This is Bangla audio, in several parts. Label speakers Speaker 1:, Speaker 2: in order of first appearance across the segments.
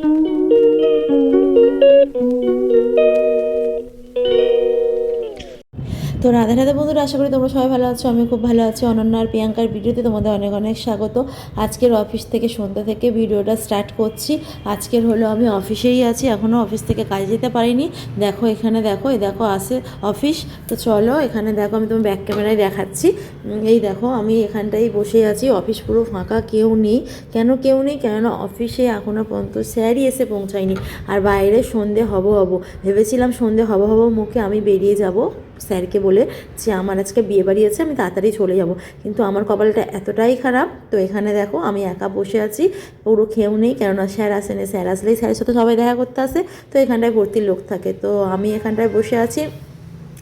Speaker 1: Thank you. তো রাধা রাধা বন্ধুরা, আশা করি তোমরা সবাই ভালো আছো আমি খুব ভালো আছি। অনন্য আর প্রিয়াঙ্কার ভিডিওতে তোমাদের অনেক অনেক স্বাগত। আজকের অফিস থেকে সন্ধ্যা থেকে ভিডিওটা স্টার্ট করছি। আজকের হলো আমি অফিসেই আছি এখনও অফিস থেকে কাজে যেতে পারিনি। দেখো, এখানে দেখো, এই দেখো আসে অফিস। তো চলো, এখানে দেখো, আমি তোমার ব্যাক ক্যামেরায় দেখাচ্ছি। এই দেখো, আমি এখানটাই বসে আছি, অফিস পুরো ফাঁকা, কেউ নেই। কেন কেউ নেই? কেননা অফিসে এখনও পর্যন্ত স্যারই এসে পৌঁছায়নি। আর বাইরে সন্ধে হব হব, ভেবেছিলাম সন্ধে হব হব মুখে আমি বেরিয়ে যাব। স্যারকে বলে যে, আমার আজকে বিয়ে বাড়ি আছে, আমি তাড়াতাড়ি চলে যাব। কিন্তু আমার কপালটা এতটাই খারাপ। তো এখানে দেখো, আমি একা বসে আছি, পুরো খেয়েও নেই। কেননা স্যার আসে আসেনি, স্যার আসলেই স্যারের সাথে সবাই দেখা করতে আসে। তো এখানটায় ভর্তির লোক থাকে। তো আমি এখানটায় বসে আছি।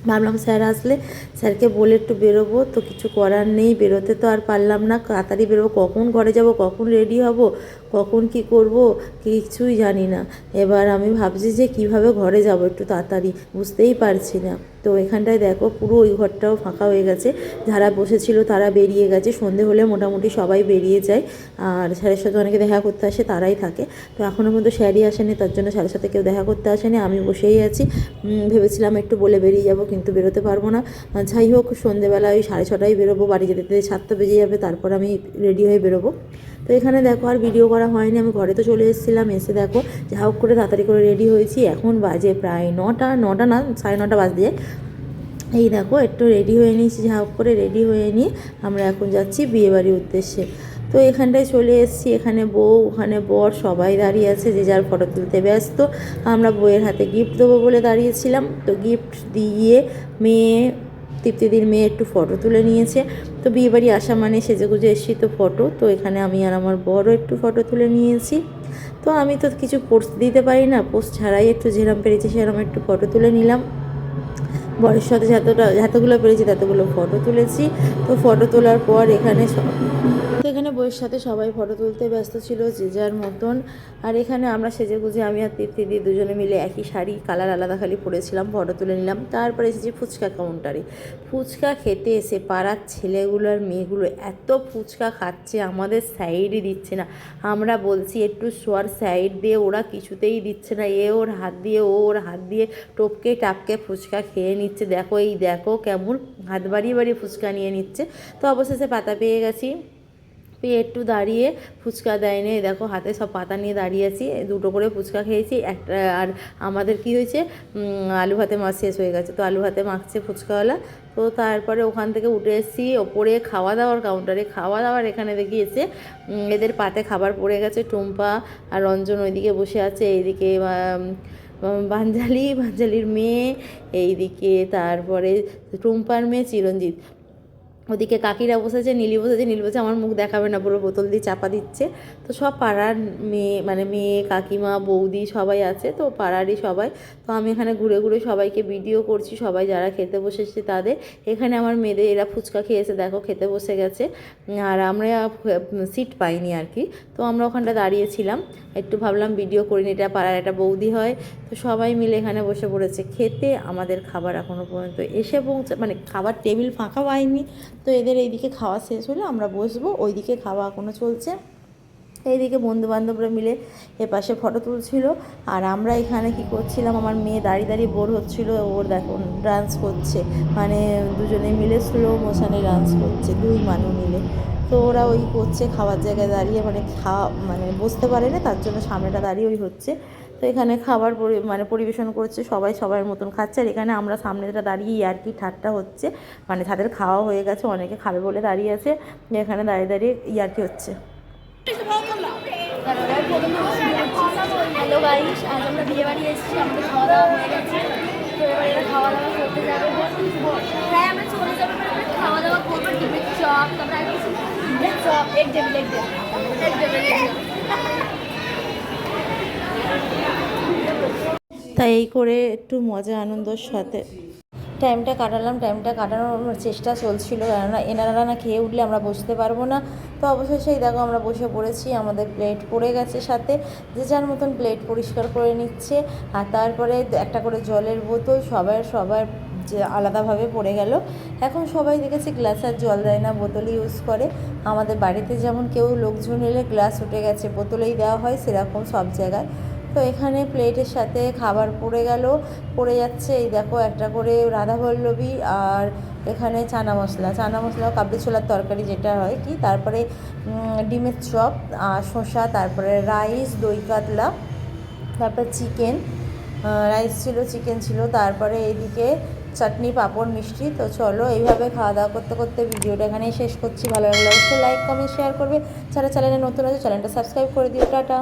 Speaker 1: ভাবলাম, স্যার আসলে স্যারকে বলে একটু বেরোবো। তো কিছু করার নেই, বেরোতে তো আর পারলাম না। তাড়াতাড়ি বেরোবো। কখন ঘরে যাব? কখন রেডি হব? কখন কি করব? কিছুই জানি না। এবার আমি ভাবছি যে, কীভাবে ঘরে যাব একটু তাড়াতাড়ি? বুঝতেই পারছি না। তো এখানটায় দেখো পুরো ওই ঘরটাও ফাঁকা হয়ে গেছে। যারা বসেছিল তারা বেরিয়ে গেছে। সন্ধে হলে মোটামুটি সবাই বেরিয়ে যায়। আর স্যারের সাথে অনেকে দেখা করতে আসে, তারাই থাকে। তো এখনও পর্যন্ত স্যারই আসেনি, তার জন্য স্যারের সাথে কেউ দেখা করতে আসেনি। আমি বসেই আছি। ভেবেছিলাম একটু বলে বেরিয়ে যাব, কিন্তু বেরোতে পারব না। যাই হোক, সন্ধেবেলা ওই সাড়ে ছটায় বেরোবো, বাড়ি যেতে সাতটা বেজে যাবে, তারপর আমি রেডি হয়ে বেরোবো। তো এখানে দেখো আর ভিডিও করা হয়নি, আমি ঘরে তো চলে এসেছিলাম, এসে দেখো যা হোক করে তাড়াতাড়ি করে রেডি হয়েছি। এখন বাজে প্রায় নটা নটা না, সাড়ে নটা বাজে যায় এই দেখো, একটু রেডি হয়ে নিয়েছি, যা হোক করে রেডি হয়ে নিয়ে আমরা এখন যাচ্ছি বিয়েবাড়ির উদ্দেশ্যে। তো এখানটায় চলে এসেছি, এখানে বউ, ওখানে বর, সবাই দাঁড়িয়ে আছে, যে যার ফটো তুলতে ব্যস্ত। আমরা বইয়ের হাতে গিফট দেবো বলে দাঁড়িয়েছিলাম। তো গিফট দিয়ে মেয়ে তৃপ্তিদির মেয়ে একটু ফটো তুলে নিয়েছে। তো বিয়েবাড়ি আসা মানে সেজেগুজে এসছি তো ফটো তো এখানে আমি আর আমার বড় একটু ফটো তুলে নিয়েছি। তো আমি তো কিছু পোস্ট দিতে পারি না। পোস্ট ছাড়াই একটু যেরম পেরেছি সেরম একটু ফটো তুলে নিলাম। বরের সাথে যতটা যতগুলো পেরেছি ততগুলো ফটো তুলেছি। তো ফটো তোলার পর এখানে তো এখানে বইয়ের সাথে সবাই ফটো তুলতে ব্যস্ত ছিল, যে যার মতন। আর এখানে আমরা সেজে গুজে আমি আর তৃপ্তিদি দুজনে মিলে একই শাড়ি, কালার আলাদা খালি পরেছিলাম ফটো তুলে নিলাম। তারপরে এসেছি ফুচকা কাউন্টারে ফুচকা খেতে এসে পাড়ার ছেলেগুলো আর মেয়েগুলো এত ফুচকা খাচ্ছে, আমাদের সাইডই দিচ্ছে না। আমরা বলছি, একটু শোয়ার সাইড দিয়ে ওরা কিছুতেই দিচ্ছে না। এ ওর হাত দিয়ে, ও ওর হাত দিয়ে টপকে টাপকে ফুচকা খেয়ে নিচ্ছে, দেখো এই দেখো কেমন। হাত বাড়িয়ে বাড়িয়ে ফুচকা নিয়ে নিচ্ছে। তো অবশেষে পাতা পেয়ে গেছি। পেয়ে একটু দাঁড়িয়ে ফুচকা দেয়নি। দেখো হাতে সব পাতা নিয়ে দাঁড়িয়ে আছি। দুটো করে ফুচকা খেয়েছি। একটা, আর আমাদের কি হয়েছে? আলু ভাতে মাছ শেষ হয়ে গেছে। তো আলু ভাতে মাখছে ফুচকাওয়ালা। তো তারপরে ওখান থেকে উঠে এসেছি। ওপরে খাওয়া দাওয়ার কাউন্টারে খাওয়া দাওয়ার এখানে দেখি এসে এদের পাতে খাবার পড়ে গেছে। টুম্পা আর রঞ্জন ওইদিকে বসে আছে। এইদিকে বাঞ্জালি বাঞ্জালির মেয়ে এইদিকে তারপরে টুম্পার মেয়ে চিরঞ্জিত। ওদিকে কাকিরা বসেছে, নীলি বসেছে, নীল বসে আমার মুখ দেখাবে না পুরো বোতল দিয়ে চাপা দিচ্ছে। তো সব পাড়ার মেয়ে মানে মেয়ে, কাকিমা, বৌদি সবাই আছে, তো পাড়ারই সবাই। তো আমি এখানে ঘুরে ঘুরে সবাইকে ভিডিও করছি, সবাই যারা খেতে বসেছে তাদের। এখানে আমার মেয়েদের, এরা ফুচকা খেয়েছে, দেখো, খেতে বসে গেছে। আর আমরা সিট পাইনি আর কি। তো আমরা ওখানটা দাঁড়িয়েছিলাম, একটু ভাবলাম ভিডিও করিনি এটা পাড়ার একটা বৌদি হয়। তো সবাই মিলে এখানে বসে পড়েছে। খেতে আমাদের খাবার এখনও পর্যন্ত এসে পৌঁছে মানে খাবার টেবিল ফাঁকা পাইনি। তো এদের এইদিকে খাওয়া শেষ হলে আমরা বসবো ওই দিকে খাওয়া এখনও চলছে। এইদিকে বন্ধুবান্ধবরা মিলে এপাশে ফটো তুলছিল। আর আমরা এখানে কি করছিলাম, আমার মেয়ে দাঁড়িয়ে দাঁড়িয়ে বোর হচ্ছিল, ওর দেখো ডান্স করছে। মানে দুজনে মিলে স্লো মোশানে ডান্স করছে, দুই মানুষ মিলে। তো ওরা ওই করছে খাওয়ার জায়গায় দাঁড়িয়ে মানে খাওয়া মানে বসতে পারে না, তার জন্য সামনেটা দাঁড়িয়ে ওই হচ্ছে। তো এখানে খাবার মানে পরিবেশন করছে সবাই সবার মতন খাচ্ছে। আর এখানে আমরা সামনেটা দাঁড়িয়ে ইয়ার্কি ঠাট্টা হচ্ছে। মানে তাদের খাওয়া হয়ে গেছে, অনেকে খাবে বলে দাঁড়িয়ে আছে। এখানে দাঁড়িয়ে দাঁড়িয়ে ইয়ার্কি হচ্ছে।
Speaker 2: হ্যালো আজ আমরা বিয়ে বাড়ি এসেছি, আমাদের খাওয়া দাওয়া হয়ে গেছে। তো এবার এরা খাওয়া দাওয়া করতে যাবে। প্রায় আমরা চলে যাব খাওয়া দাওয়া করব টিফিন চপ, তারপরে আর
Speaker 1: তাই এই করে একটু মজা আনন্দর সাথে। টাইমটা কাটালাম টাইমটা কাটানোর চেষ্টা চলছিল কেননা এনারা না খেয়ে উঠলে আমরা বসতে পারব না। তো অবশেষে এই দেখো আমরা বসে পড়েছি আমাদের প্লেট পড়ে গেছে সাথে। যে যার মতন প্লেট পরিষ্কার করে নিচ্ছে। আর তারপরে একটা করে জলের বোতল সবার সবার যে আলাদাভাবে পড়ে গেল। এখন সবাই দেখেছি গ্লাস আর জল দেয় না বোতলই ইউজ করে। আমাদের বাড়িতে যেমন কেউ লোকজন এলে গ্লাস উঠে গেছে, বোতলেই দেওয়া হয় সেরকম সব জায়গায়। তো এখানে প্লেটের সাথে খাবার পড়ে গেল, পড়ে যাচ্ছে। এই দেখো একটা করে রাধা রাধাবল্লভী আর এখানে চানা মশলা। চানা মশলা কাবলি ছোলার তরকারি যেটা হয় কি, তারপরে ডিমের চপ শসা, তারপরে রাইস, দই কাতলা, তারপরে চিকেন রাইস ছিল, চিকেন ছিল, তারপরে এইদিকে চাটনি, পাঁপড়, মিষ্টি। তো চলো এইভাবে খাওয়া দাওয়া করতে করতে ভিডিওটা এখানেই শেষ করছি। ভালো লাগলে অবশ্যই লাইক কমেন্ট শেয়ার করবে। যারা চ্যানেলে নতুন আছে চ্যানেলটা সাবস্ক্রাইব করে দিও। টাটা।